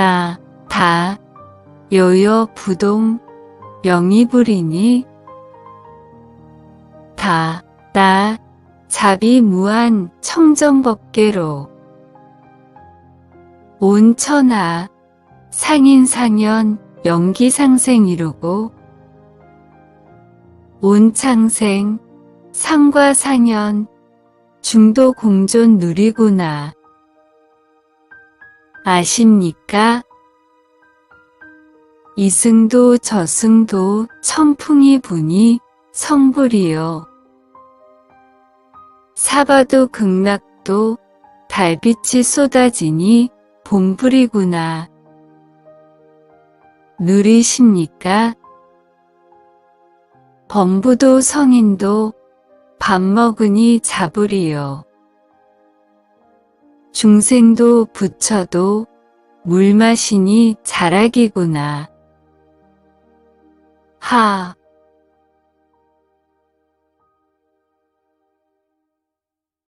나, 다, 여여 부동, 영이불이니, 다, 나, 자비 무한 청정법계로, 온 천하, 상인상연, 영기상생 이루고, 온 창생, 상과상연, 중도 공존 누리구나. 아십니까? 이승도 저승도 천풍이 부니 성불이요. 사바도 극락도 달빛이 쏟아지니 봄불이구나. 누리십니까? 범부도 성인도 밥 먹으니 자불이요. 중생도 부처도 물 마시니 자락이구나. 하,